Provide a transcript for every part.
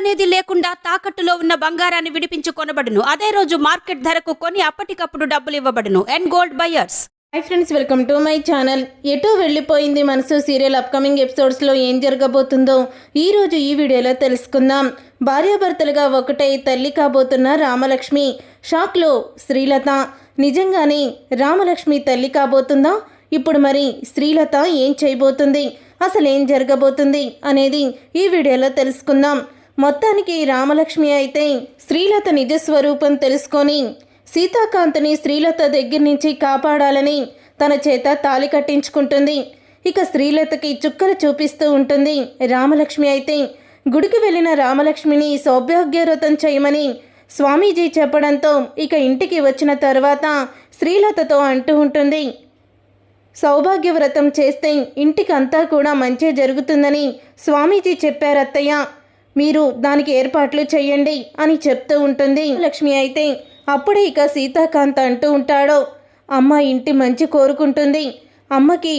అనేది లేకుండా తాకట్టులో ఉన్న బంగారాన్ని విడిపించి కొనబడును. అదే రోజు మార్కెట్ ధరకు కొని అప్పటికప్పుడు డబ్బులు ఇవ్వబడును. And gold buyers hi friends welcome to my channel ఎటో వెళ్ళిపోయింది మనసు సీరియల్ అప్కమింగ్ ఎపిసోడ్స్లో ఏం జరగబోతుందో ఈరోజు ఈ వీడియోలో తెలుసుకుందాం. భార్యాభర్తలుగా ఒకటై తల్లి కాబోతున్న రామలక్ష్మి షాక్లో శ్రీలత. నిజంగానే రామలక్ష్మి తల్లి కాబోతుందా? ఇప్పుడు మరి శ్రీలత ఏం చేయబోతుంది? అసలు ఏం జరగబోతుంది? అనేది ఈ వీడియోలో తెలుసుకుందాం. మొత్తానికి రామలక్ష్మి అయితే శ్రీలత నిజస్వరూపం తెలుసుకొని సీతాకాంత్ని శ్రీలత దగ్గర నుంచి కాపాడాలని తన చేత తాలి కట్టించుకుంటుంది. ఇక శ్రీలతకి చుక్కలు చూపిస్తూ ఉంటుంది రామలక్ష్మి అయితే. గుడికి వెళ్ళిన రామలక్ష్మిని సౌభాగ్యవ్రతం చేయమని స్వామీజీ చెప్పడంతో ఇక ఇంటికి వచ్చిన తర్వాత శ్రీలతతో అంటూ ఉంటుంది. సౌభాగ్యవ్రతం చేస్తే ఇంటికంతా కూడా మంచి జరుగుతుందని స్వామీజీ చెప్పారు అత్తయ్య మీరు దానికి ఏర్పాట్లు చేయండి అని చెప్తూ ఉంటుంది. లక్ష్మి అయితే అప్పుడే ఇక సీతాకాంత్ అంటూ ఉంటాడో. అమ్మ ఇంటి మంచి కోరుకుంటుంది. అమ్మకి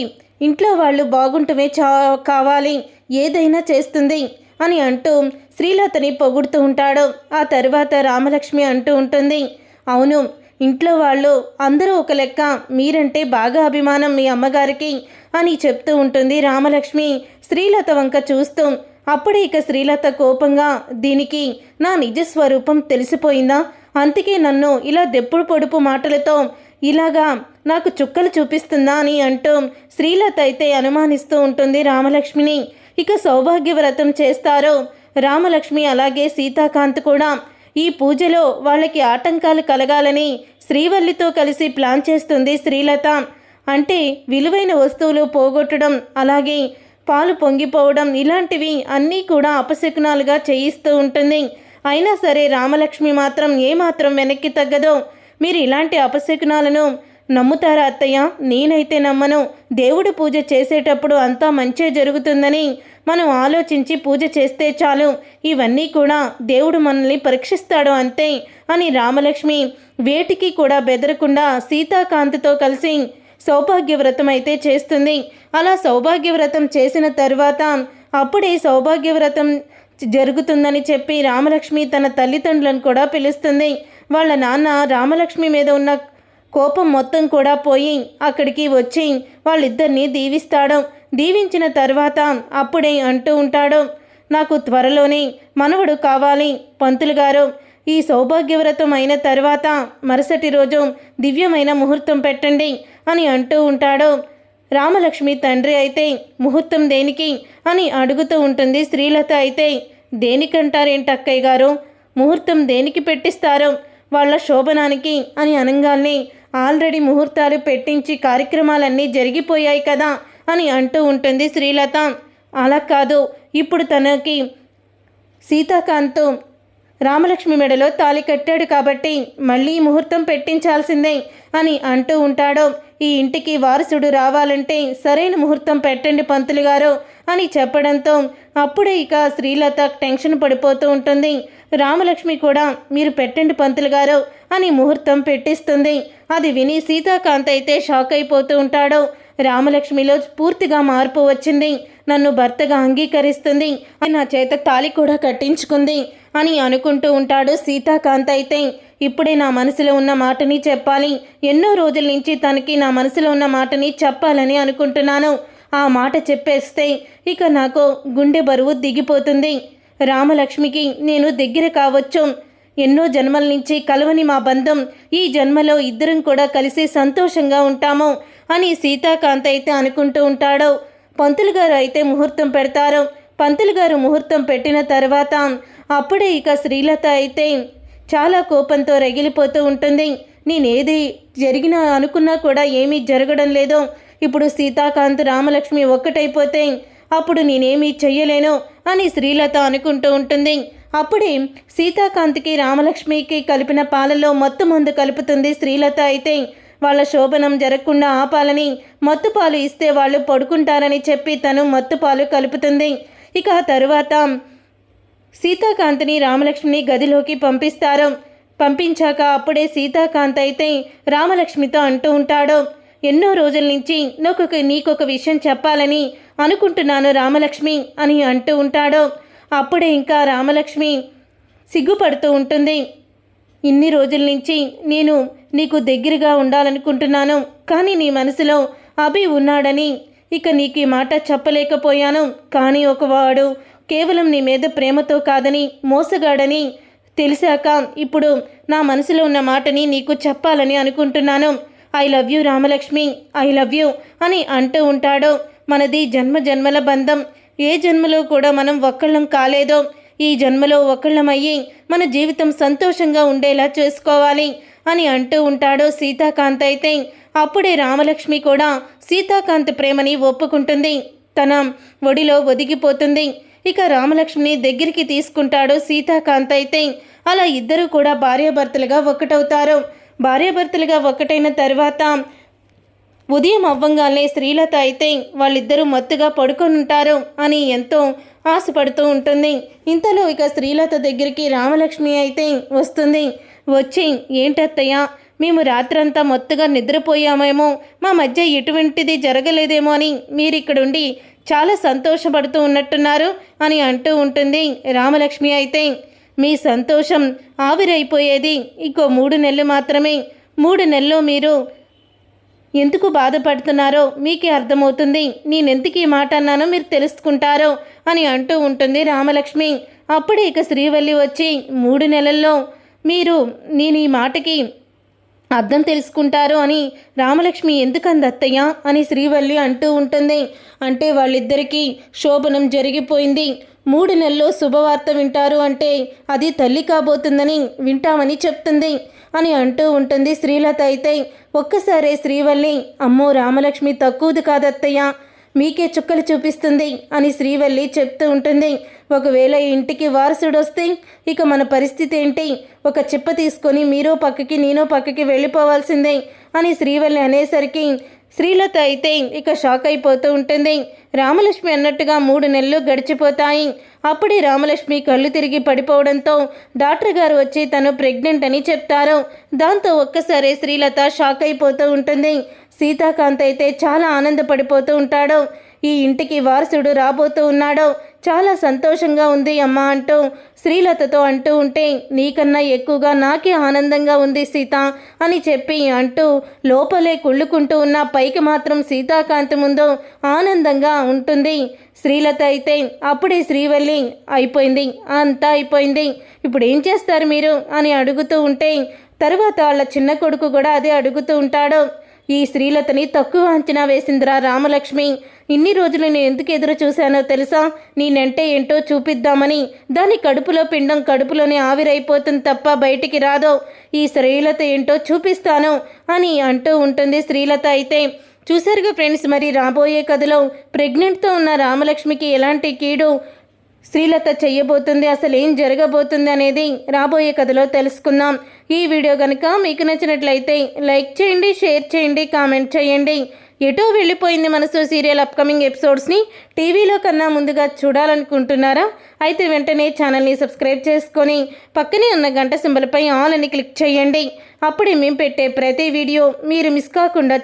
ఇంట్లో వాళ్ళు బాగుంటమే చా కావాలి. ఏదైనా చేస్తుంది అని అంటూ శ్రీలతని పొగుడుతూ ఉంటాడు. ఆ తర్వాత రామలక్ష్మి అంటూ ఉంటుంది. అవును ఇంట్లో వాళ్ళు అందరూ ఒక లెక్క మీరంటే బాగా అభిమానం మీ అమ్మగారికి అని చెప్తూ ఉంటుంది రామలక్ష్మి. శ్రీలత వంక చూస్తూ అప్పుడే ఇక శ్రీలత కోపంగా దీనికి నా నిజ స్వరూపం తెలిసిపోయిందా? అందుకే నన్ను ఇలా దెప్పుడు పొడుపు మాటలతో ఇలాగా నాకు చుక్కలు చూపిస్తుందా అని అంటూ శ్రీలత అయితే అనుమానిస్తూ ఉంటుంది రామలక్ష్మిని. ఇక సౌభాగ్యవ్రతం చేస్తారో రామలక్ష్మి అలాగే సీతాకాంత్ కూడా. ఈ పూజలో వాళ్ళకి ఆటంకాలు కలగాలని శ్రీవల్లితో కలిసి ప్లాన్ చేస్తుంది శ్రీలత అంటే విలువైన వస్తువులు పోగొట్టడం అలాగే పాలు పొంగిపోవడం ఇలాంటివి అన్నీ కూడా అపశకునాలుగా చేయిస్తూ ఉంటుంది. అయినా సరే రామలక్ష్మి మాత్రం ఏమాత్రం వెనక్కి తగ్గదో. మీరు ఇలాంటి అపశకునాలను నమ్ముతారా అత్తయ్య? నేనైతే నమ్మను. దేవుడు పూజ చేసేటప్పుడు అంతా మంచే జరుగుతుందని మనం ఆలోచించి పూజ చేస్తే చాలు. ఇవన్నీ కూడా దేవుడు మనల్ని పరీక్షిస్తాడు అంతే అని రామలక్ష్మి వేటికి కూడా బెదరకుండా సీతాకాంతితో కలిసి సౌభాగ్యవ్రతం అయితే చేస్తుంది. అలా సౌభాగ్యవ్రతం చేసిన తర్వాత అప్పుడే సౌభాగ్యవ్రతం జరుగుతుందని చెప్పి రామలక్ష్మి తన తల్లిదండ్రులను కూడా పిలుస్తుంది. వాళ్ళ నాన్న రామలక్ష్మి మీద ఉన్న కోపం మొత్తం కూడా పోయి అక్కడికి వచ్చి వాళ్ళిద్దరినీ దీవిస్తాడు. దీవించిన తర్వాత అప్పుడే అంటూ ఉంటాడు నాకు త్వరలోనే మనవడు కావాలి పంతులు గారు. ఈ సౌభాగ్యవ్రతం అయిన తర్వాత మరుసటి రోజు దివ్యమైన ముహూర్తం పెట్టండి అని అంటూ ఉంటాడు. రామలక్ష్మి తండ్రి అయితే ముహూర్తం దేనికి అని అడుగుతూ ఉంటుంది శ్రీలత అయితే. దేనికంటారేంటి అక్కయ్య గారు? ముహూర్తం దేనికి పెట్టిస్తారు? వాళ్ళ శోభనానికి అని అనగానే ఆల్రెడీ ముహూర్తాలు పెట్టించి కార్యక్రమాలన్నీ జరిగిపోయాయి కదా అని అంటూ ఉంటుంది శ్రీలత. అలా కాదు ఇప్పుడు తనకి సీతాకాంతం రామలక్ష్మి మెడలో తాలి కట్టాడు కాబట్టి మళ్ళీ ముహూర్తం పెట్టించాల్సిందే అని అంటూ ఉంటాడు. ఈ ఇంటికి వారసుడు రావాలంటే సరైన ముహూర్తం పెట్టండి పంతులు గారు అని చెప్పడంతో అప్పుడే ఇక శ్రీలత టెన్షన్ పడిపోతూ ఉంటుంది. రామలక్ష్మి కూడా మీరు పెట్టండి పంతులు గారు అని ముహూర్తం పెట్టిస్తుంది. అది విని సీతాకాంత్ అయితే షాక్ అయిపోతూ ఉంటాడు. రామలక్ష్మిలో పూర్తిగా మార్పు వచ్చింది. నన్ను భర్తగా అంగీకరిస్తుంది. అని నా చేత తాలి కూడా కట్టించుకుంది. అని అనుకుంటూ ఉంటాడు సీతాకాంత్ అయితే. ఇప్పుడే నా మనసులో ఉన్న మాటని చెప్పాలి. ఎన్నో రోజుల నుంచి తనకి నా మనసులో ఉన్న మాటని చెప్పాలని అనుకుంటున్నాను. ఆ మాట చెప్పేస్తే ఇక నాకు గుండె బరువు దిగిపోతుంది. రామలక్ష్మికి నేను దగ్గర కావచ్చు. ఎన్నో జన్మల నుంచి కలవని మా బంధం ఈ జన్మలో ఇద్దరం కూడా కలిసి సంతోషంగా ఉంటాము అని సీతాకాంత్ అయితే అనుకుంటూ ఉంటాడు. పంతులు గారు అయితే ముహూర్తం పెడతారు. పంతులు గారు ముహూర్తం పెట్టిన తర్వాత అప్పుడే ఇక శ్రీలత అయితే చాలా కోపంతో రగిలిపోతూ ఉంటుంది. నేనేది జరిగినా అనుకున్నా కూడా ఏమీ జరగడం లేదు. ఇప్పుడు సీతాకాంత్ రామలక్ష్మి ఒక్కటైపోతే అప్పుడు నేనేమీ చెయ్యలేను అని శ్రీలత అనుకుంటూ ఉంటుంది. అప్పుడే సీతాకాంత్కి రామలక్ష్మికి కలిపిన పాలలో మత్తు మందు కలుపుతుంది శ్రీలత అయితే. వాళ్ళ శోభనం జరగకుండా ఆపాలని మత్తు పాలు ఇస్తే వాళ్ళు పడుకుంటారని చెప్పి తను మత్తుపాలు కలుపుతుంది. ఇక ఆ తరువాత సీతాకాంత్ని రామలక్ష్మిని గదిలోకి పంపిస్తారు. పంపించాక అప్పుడే సీతాకాంత్ అయితే రామలక్ష్మితో అంటూ ఉంటాడు. ఎన్నో రోజుల నుంచి నాకొక నీకొక విషయం చెప్పాలని అనుకుంటున్నాను రామలక్ష్మి అని అంటూ ఉంటాడు. అప్పుడే ఇంకా రామలక్ష్మి సిగ్గుపడుతూ ఉంటుంది. ఇన్ని రోజుల నుంచి నేను నీకు దగ్గరగా ఉండాలనుకుంటున్నాను కానీ నీ మనసులో అభి ఉన్నాడని ఇక నీకు ఈ మాట చెప్పలేకపోయాను. కానీ ఒకవాడు కేవలం నీ మీద ప్రేమతో కాదని మోసగాడని తెలిసాక ఇప్పుడు నా మనసులో ఉన్న మాటని నీకు చెప్పాలని అనుకుంటున్నాను. I love you Ramalakshmi. I love you అని అంటూ ఉంటాడు. మనది జన్మ జన్మల బంధం. ఏ జన్మలో కూడా మనం ఒక్కళ్ళం కాలేదో ఈ జన్మలో ఒకళ్ళమయ్యి మన జీవితం సంతోషంగా ఉండేలా చేసుకోవాలి అని అంటూ ఉంటాడు సీతాకాంత్ అయితే. అప్పుడే రామలక్ష్మి కూడా సీతాకాంత్ ప్రేమని ఒప్పుకుంటుంది. తన ఒడిలో ఒదిగిపోతుంది. ఇక రామలక్ష్మిని దగ్గరికి తీసుకుంటాడు సీతాకాంత్ అయితే. అలా ఇద్దరు కూడా భార్యాభర్తలుగా ఒక్కటవుతారు. భార్యాభర్తలుగా ఒక్కటైన తర్వాత ఉదయం అవ్వంగానే శ్రీలత అయితే వాళ్ళిద్దరూ మత్తుగా పడుకొని ఉంటారు అని ఎంతో ఆశపడుతూ ఉంటుంది. ఇంతలో ఇక శ్రీలత దగ్గరికి రామలక్ష్మి అయితే వస్తుంది. వచ్చి ఏంటత్తయ్య మేము రాత్రంతా మొత్తుగా నిద్రపోయామేమో మా మధ్య ఎటువంటిది జరగలేదేమో అని మీరు ఇక్కడుండి చాలా సంతోషపడుతూ ఉన్నట్టున్నారు అని అంటూ ఉంటుంది రామలక్ష్మి అయితే. మీ సంతోషం ఆవిరైపోయేది ఇంకో మూడు నెలలు మాత్రమే. మూడు నెలలు మీరు ఎందుకు బాధపడుతున్నారో మీకే అర్థమవుతుంది. నేనెందుకు ఈ మాట అన్నానో మీరు తెలుసుకుంటారో అని అంటూ ఉంటుంది రామలక్ష్మి. అప్పుడే ఇక శ్రీవల్లి వచ్చి మూడు నెలల్లో మీరు నేను ఈ మాటకి అర్థం తెలుసుకుంటారు అని రామలక్ష్మి ఎందుకంది అత్తయ్య అని శ్రీవల్లి అంటూ ఉంటుంది. అంటే వాళ్ళిద్దరికీ శోభనం జరిగిపోయింది. మూడు నెలల్లో శుభవార్త వింటారు అంటే అది తల్లి కాబోతుందని వింటామని చెప్తుంది అని అంటూ ఉంటుంది శ్రీలత అయితే. ఒక్కసారే శ్రీవల్లి అమ్మో రామలక్ష్మి తక్కువది కాదత్తయ్య. మీకే చుక్కలు చూపిస్తుంది అని శ్రీవల్లి చెప్తూ ఉంటుంది. ఒకవేళ ఈ ఇంటికి వారసుడు వస్తే ఇక మన పరిస్థితి ఏంటి? ఒక చిప్ప తీసుకొని మీరో పక్కకి నేనో పక్కకి వెళ్ళిపోవాల్సిందే అని శ్రీవల్లి అనేసరికి శ్రీలత అయితే ఇక షాక్ అయిపోతూ ఉంటుంది. రామలక్ష్మి అన్నట్టుగా మూడు నెలలు గడిచిపోతాయి. అప్పుడే రామలక్ష్మి కళ్ళు తిరిగి పడిపోవడంతో డాక్టర్ గారు వచ్చి తను ప్రెగ్నెంట్ అని చెప్తారు. దాంతో ఒక్కసారి శ్రీలత షాక్ అయిపోతూ ఉంటుంది. సీతాకాంత్ అయితే చాలా ఆనందపడిపోతూ ఉంటాడు. ఈ ఇంటికి వారసుడు రాబోతూ ఉన్నాడో చాలా సంతోషంగా ఉంది అమ్మ అంటూ శ్రీలతతో అంటూ ఉంటే నీకన్నా ఎక్కువగా నాకే ఆనందంగా ఉంది సీత అని చెప్పి అంటూ లోపలే కుళ్ళుకుంటూ ఉన్న పైకి మాత్రం సీతాకాంతి ముందు ఆనందంగా ఉంటుంది. శ్రీలత అయితే అప్పుడే శ్రీవల్లి అయిపోయింది అంతా అయిపోయింది ఇప్పుడు ఏం చేస్తారు మీరు? అని అడుగుతూ ఉంటే తర్వాత వాళ్ళ చిన్న కొడుకు కూడా అదే అడుగుతూ ఉంటాడు. ఈ శ్రీలతని తక్కువ అంచనా వేసిందిరా రామలక్ష్మి. ఇన్ని రోజులు నేను ఎందుకు ఎదురు చూశానో తెలుసా? నేనంటే ఏంటో చూపిద్దామని. దాని కడుపులో పిండం కడుపులోనే ఆవిరైపోతుంది తప్ప బయటికి రాదో. ఈ శ్రీలత ఏంటో చూపిస్తాను అని అంటూ ఉంటుంది శ్రీలత అయితే. చూశారుగా ఫ్రెండ్స్ మరి రాబోయే కథలో ప్రెగ్నెంట్తో ఉన్న రామలక్ష్మికి ఎలాంటి కీడు? శ్రీలత చెయ్యబోతుంది అసలు ఏం జరగబోతుంది అనేది రాబోయే కథలో తెలుసుకుందాం. ఈ వీడియో కనుక మీకు నచ్చినట్లయితే లైక్ చేయండి షేర్ చేయండి కామెంట్ చేయండి. ఎటో వెళ్ళిపోయింది మనసు సీరియల్ అప్కమింగ్ ఎపిసోడ్స్ని టీవీలో కన్నా ముందుగా చూడాలనుకుంటున్నారా? అయితే వెంటనే ఛానల్ని సబ్స్క్రైబ్ చేసుకొని పక్కనే ఉన్న గంట సింబల్పై ఆల్ అని క్లిక్ చేయండి. అప్పుడే మేము పెట్టే ప్రతి వీడియో మీరు మిస్ కాకుండా